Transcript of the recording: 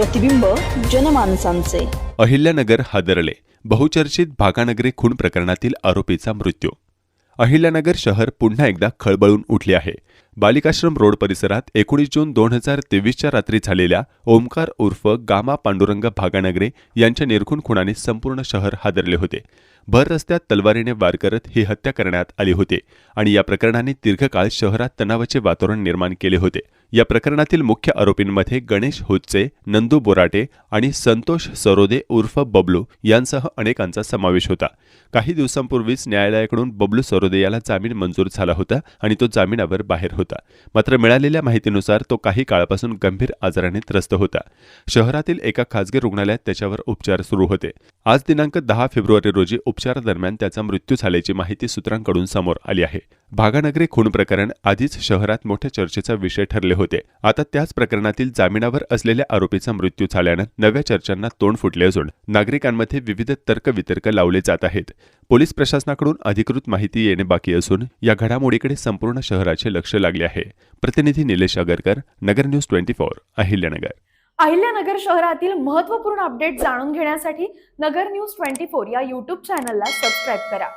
प्रतिबिंब जनमानसांचे. अहिल्यानगर हादरले. बहुचर्चित भागानगरी खून प्रकरणातील आरोपीचा मृत्यू. अहिल्यानगर शहर पुन्हा एकदा खळबळून उठले आहे. बालिकाश्रम रोड परिसरात एकोणीस जून दोन हजार तेवीसच्या रात्री झालेल्या ओमकार उर्फ गामा पांडुरंग भागानगरे यांच्या निर्घुण खुणाने संपूर्ण शहर हादरले होते. भर रस्त्यात तलवारीने वार करत ही हत्या करण्यात आली होती आणि या प्रकरणाने दीर्घकाळ शहरात तणावाचे वातावरण निर्माण केले होते. या प्रकरणातील मुख्य आरोपींमध्ये गणेश हुच्चे नंदू बोराटे आणि संतोष सरोदे उर्फ बबलू यांसह अनेकांचा समावेश होता. काही दिवसांपूर्वीच न्यायालयाकडून बबलू सरोदे याला जामीन मंजूर झाला होता आणि तो जामिनावर बाहेर होता. मात्र मिळालेल्या माहितीनुसार तो काही काळापासून गंभीर आजाराने त्रस्त होता. शहरातील एका खासगी रुग्णालयात त्याच्यावर उपचार सुरू होते. आज दिनांक दहा फेब्रुवारी रोजी उपचारादरम्यान त्याचा मृत्यू झाल्याची माहिती सूत्रांकडून समोर आली आहे. भागानगरी खून प्रकरण आधीच शहरात मोठ्या चर्चेचा विषय ठरले होते. आता त्याच प्रकरणातील जामिनावर असलेल्या आरोपीचा मृत्यू झाल्यानं नव्या चर्चांना तोंड फुटले असून नागरिकांमध्ये विविध तर्कवितर्क लावले जात आहेत. पोलीस प्रशासनाकडून अधिकृत माहिती येणे बाकी असून या घडामोडीकडे संपूर्ण शहराचे लक्ष लागले आहे. प्रतिनिधी Nilesh Agarkar Nagar news twenty four Ahilyanagar. Ahilyanagar शहरातील महत्त्वपूर्ण अपडेट जाणून घेण्यासाठी नगर न्यूज ट्वेंटी फोर या यूट्यूब चॅनलला सबस्क्राईब करा.